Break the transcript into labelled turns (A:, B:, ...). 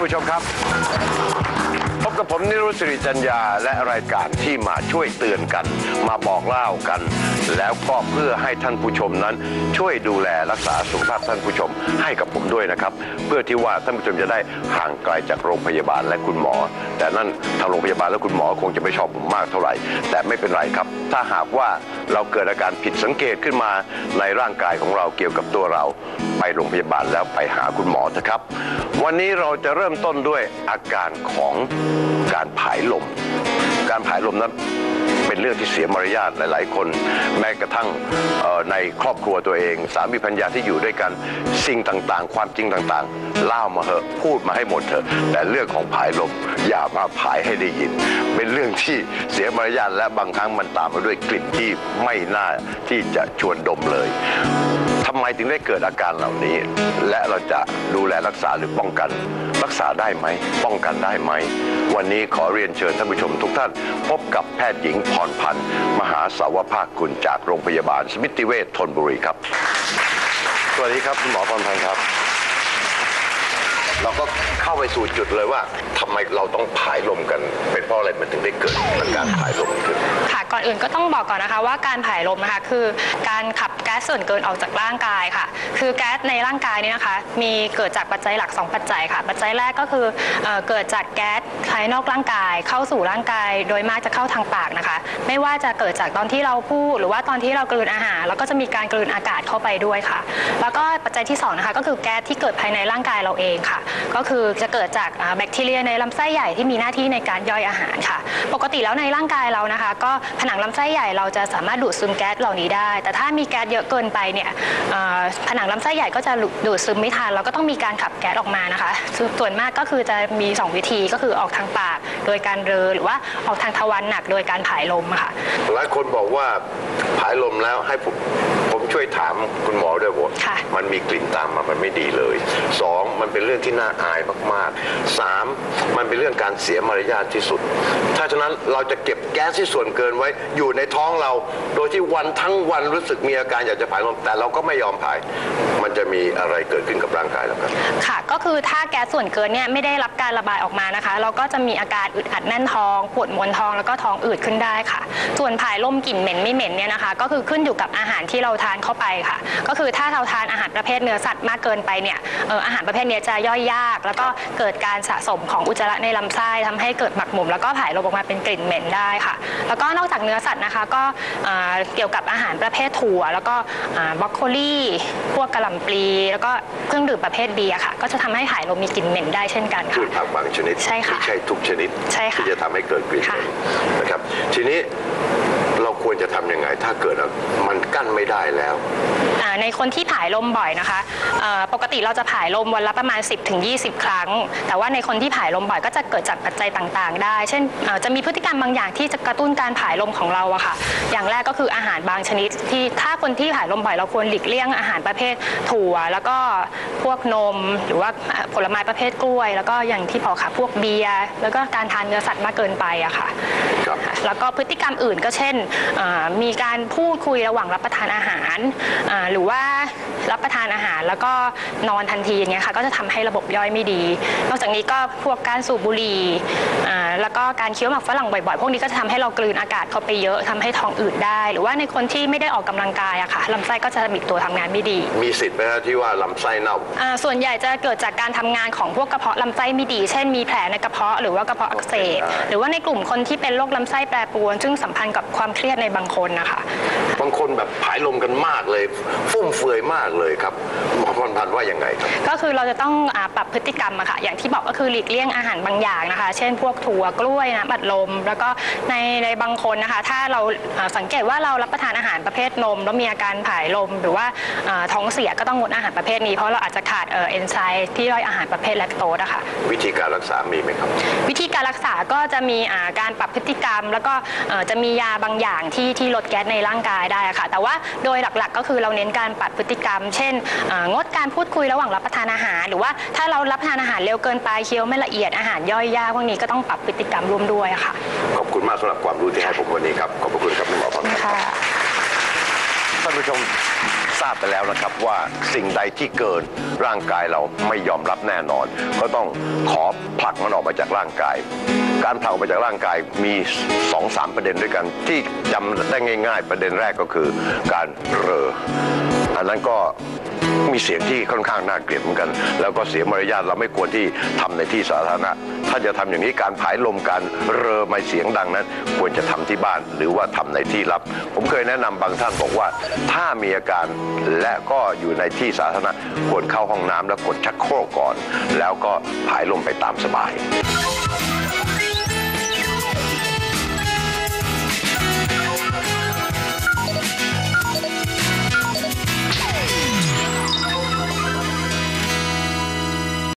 A: ท่านผู้ชมครับ พบกับผมนิรุตสิริจัญญาและรายการที่มาช่วยเตือนกัน มาบอกเล่ากัน แล้วก็เพื่อให้ท่านผู้ชมนั้น ช่วยดูแลรักษาสุขภาพท่านผู้ชมให้กับผมด้วยนะครับ เพื่อที่ว่าท่านผู้ชมจะได้ห่างไกลจากโรงพยาบาลและคุณหมอ แต่นั่นทางโรงพยาบาลและคุณหมอคงจะไม่ชอบผมมากเท่าไหร่ แต่ไม่เป็นไรครับ ถ้าหากว่าเราเกิดอาการผิดสังเกตขึ้นมาในร่างกายของเราเกี่ยวกับตัวเรา ไปโรงพยาบาลแล้วไปหาคุณหมอเถอะครับ วันนี้เราจะเริ่มต้นด้วยอาการของการผายลม การผายลมนั้น เป็นเรื่องที่เสียมารยาทหลาย ๆ คน แม้กระทั่งในครอบครัวตัวเอง สามีภรรยาที่อยู่ด้วยกันสิ่งต่างๆ ความจริงต่างๆเล่ามาเหอะพูดมาให้หมดเถอะ แต่เรื่องของผายลมอย่ามาผายให้ได้ยิน เป็นเรื่องที่เสียมารยาทและบางครั้งมันตามมาด้วยกลิ่นที่ไม่น่าที่จะชวนดมเลย ทำไมถึงได้เกิดอาการเหล่านี้ และเราจะดูแลรักษาหรือป้องกัน รักษาได้ไหม ป้องกันได้ไหม วันนี้ขอเรียนเชิญท่านผู้ชมทุกท่านพบกับแพทย์หญิงพรพันธ์ มหาสาวภาคกุลจากโรงพยาบาลสมิติเวชธนบุรีครับ สวัสดีครับคุณหมอพรพันธ์ครับ เราก็เข้าไปสู่จุดเลยว่าทำไมเราต้องผายลมกัน เป็นเพราะอะไรมันถึงได้เกิดอาการผายลมขึ้น
B: ค่ะ ก่อนอื่นก็ต้องบอกก่อนนะคะว่าการผายลมนะคะคือการขับแก๊สส่วนเกินออกจากร่างกายค่ะ คือแก๊สในร่างกายเนี่ยนะคะ มีเกิดจากปัจจัยหลัก 2 ปัจจัยค่ะ ปัจจัยแรกก็คือเอเกิดจากแก๊สภายนอกร่างกาย เข้าสู่ร่างกาย โดยมากจะเข้าทางปากนะคะ ไม่ว่าจะเกิดจากตอนที่เราพูด หรือว่าตอนที่เรากลืนอาหาร แล้วก็จะมีการกลืนอากาศเข้าไปด้วยค่ะ แล้วก็ปัจจัยที่สองนะคะก็คือแก๊สที่เกิดภายในร่างกายเราเองค่ะ ก็คือจะเกิดจากแบคทีเรียในลำไส้ใหญ่ที่มีหน้าที่ในการย่อยอาหารค่ะ ปกติแล้วในร่างกายเรานะคะ ก็ผนังลำไส้ใหญ่เราจะสามารถดูดซึมแก๊สเหล่านี้ได้ แต่ถ้ามีแก๊สเยอะเกินไปเนี่ยผนังลำไส้ใหญ่ก็จะดูดซึมไม่ทันเราก็ต้องมีการขับแก๊สออกมานะคะ ส่วนมากก็คือจะมี 2 วิธีก็คือออกทางปากโดยการเรอหรือว่าออกทางทวารหนักโดยการผายลมอะค่ะ
A: หลายคนบอกว่าผายลมแล้วให้ผมผม ช่วยถามคุณหมอด้วยว่า
B: ค่ะ
A: มันมีกลิ่นตามมามันไม่ดีเลยสองมันเป็นเรื่องที่น่าอายมากๆสามมันเป็นเรื่องการเสียมารยาทที่สุด ถ้าฉะนั้นเราจะเก็บแก๊สที่ส่วนเกินไว้อยู่ในท้องเรา โดยที่วันทั้งวันรู้สึกมีอาการอยากจะผายลมแต่เราก็ไม่ยอมผาย มันจะมีอะไรเกิดขึ้นกับร่างกายเราครับ
B: ค่ะ ก็คือถ้าแก๊สส่วนเกินเนี่ยไม่ได้รับการระบายออกมานะคะ เราก็จะมีอาการอึดอัดแน่นท้อง ปวดมวนท้องแล้วก็ท้องอืดขึ้นได้ค่ะ ส่วนผายลมกลิ่นเหม็นไม่เหม็นเนี่ยนะคะ ก็คือขึ้นอยู่กับอาหารที่เราทานเข้าไปค่ะ ก็คือถ้าเราทานอาหารประเภทเนื้อสัตว์มากเกินไปเนี่ยเอ่ออาหารประเภทเนี้ยจะย่อยยาก แล้วก็เกิดการสะสมของอุจจาระในลำไส้ทำให้เกิดหมักหมมแล้วก็ผายลมออกมาเป็นกลิ่นเหม็นได้ค่ะ แล้วก็นอกจากเนื้อสัตว์นะคะ ก็เอ่อเกี่ยวกับอาหารประเภทถั่ว แล้วก็บรอกโคลีพวกกระหล่ำปลี แล้วก็เครื่องดื่มประเภทเบียร์ค่ะ ก็จะทำให้ผายลมมีกลิ่นเหม็นได้เช่นกัน
A: พื
B: ค่ะ
A: ชผักบางชนิด
B: ใช่ค่ะ
A: ไม่ใช่ทุกชนิด
B: ใช่ค่ะ
A: ที่จะทำให้เกิดกลิ่น
B: ค่ะ
A: นะครับ ทีนี้เราควร จะทำยังไง ถ้าเกิดมันกั้นไม่ได้แล้ว
B: ในคนที่ายลมบ่อยนะคะเอ่อปกติเราจะผายลมวันละประมาณ 10-20 ครั้ง แต่ว่าในคนที่ผายลมบ่อยก็จะเกิดจากปัจจัยต่างๆ ได้ เช่นเอ่อจะมีพฤติกรรมบางอย่างที่จะกระตุ้นการผายลมของเราอะค่ะ อย่างแรกก็คืออาหารบางชนิด ที่ถ้าคนที่ผายลมบ่อยเราควรหลีกเลี่ยงอาหารประเภทถั่ว แล้วก็พวกนม หรือว่าผลไม้ประเภทกล้วย แล้วก็อย่างที่บอกค่ะพวกเบียร์แล้วก็การทานเนื้อสัตว์มากเกินไปอะค่ะ
A: ครับ
B: แล้วก็พฤติกรรมอื่นก็เช่นเอ่อมีการพูดคุยระหว่างรับประทานอาหารอ่าหรือว่ารับประทานอาหาร แล้วก็นอนทันทีอย่างเงี้ยค่ะก็จะทำให้ระบบย่อยไม่ดี นอกจากนี้ก็พวกการสูบบุหรี่อ่าแล้วก็การเคี้ยวหมากฝรั่งบ่อยๆ พวกนี้ก็จะทำให้เรากลืนอากาศเข้าไปเยอะทำให้ท้องอืดได้ หรือว่าในคนที่ไม่ได้ออกกำลังกายอะค่ะลำไส้ก็จะบิดตัวทำงานไม่ดี
A: มีสิทธิ์ไหมฮะที่ว่าลำไส้เน่า
B: อ่าส่วนใหญ่จะเกิดจากการทำงานของพวกกระเพาะลำไส้ไม่ดี เช่นมีแผลในกระเพาะหรือว่ากระเพาะอักเสบ
A: ได้
B: หรือว่าในกลุ่มคนที่เป็นโรคลำไส้แปรปรวน ซึ่งสัมพันธ์กับความเครียดในบางคนนะคะ
A: บางคนแบบผายลมกันมากเลยฟุ่มเฟือยมากเลยครับหมอพรพันธ์ว่ายังไงครับ
B: ก็คือเราจะต้องอาปรับพฤติกรรมอะค่ะ อย่างที่บอกก็คือหลีกเลี่ยงอาหารบางอย่างนะคะ เช่นพวกถั่วกล้วยนะบัดลม แล้วก็ในในบางคนนะคะ ถ้าเราอ่าสังเกตว่าเรารับประทานอาหารประเภทนม แล้วมีอาการผายลม หรือว่าอ่าท้องเสียก็ต้องงดอาหารประเภทนี้ เพราะเราอาจจะขาดเอ่อเอนไซม์ที่ย่อยอาหารประเภทแลคโตสอะค่ะ
A: วิธีการรักษามีไหมครับ
B: วิธีการรักษาก็จะมีอ่าการปรับพฤติกรรม แล้วก็เอ่อจะมียาบางอย่างที่ที่ลดแก๊สในร่างกายได้อะค่ะ แต่ว่าโดยหลักๆก็คือเราเน้นการปรับพฤติกรรมเช่นงดการพูดคุยระหว่างรับประทานอาหาร หรือว่าถ้าเรารับประทานอาหารเร็วเกินไปเคี้ยวไม่ละเอียดอาหารย่อยยากพวกนี้ก็ต้องปรับพฤติกรรมร่วมด้วยค่ะ
A: ขอบคุณมากสำหรับความรู้ที่ให้ผมวันนี้ครับขอบคุณครับคุณหมอพรพันธ์ค่ะท่านผู้ชมทราบไปแล้วนะครับว่าสิ่งใดที่เกินร่างกายเราไม่ยอมรับแน่นอน ก็ต้องขอผลักมันออกมาจากร่างกาย การผลักออกมาจากร่างกายมี2อสามประเด็นด้วยกัน ที่จำได้ง่าย ๆ ประเด็นแรกก็คือการเรอ อันนั้นก็มีเสียงที่ค่อนข้างน่าเกลียดเหมือนกัน แล้วก็เสียมารยาทเราไม่ควรที่ทำในที่สาธารณะ ถ้าจะทำอย่างนี้การผายลมการเรอไม่เสียงดังนั้น ควรจะทำที่บ้านหรือว่าทำในที่ลับ ผมเคยแนะนำบางท่านบอกว่า ถ้ามีอาการและก็อยู่ในที่สาธารณะควรเข้าห้องน้ำแล้วกดชักโครกก่อน แล้วก็ผายลมไปตามสบาย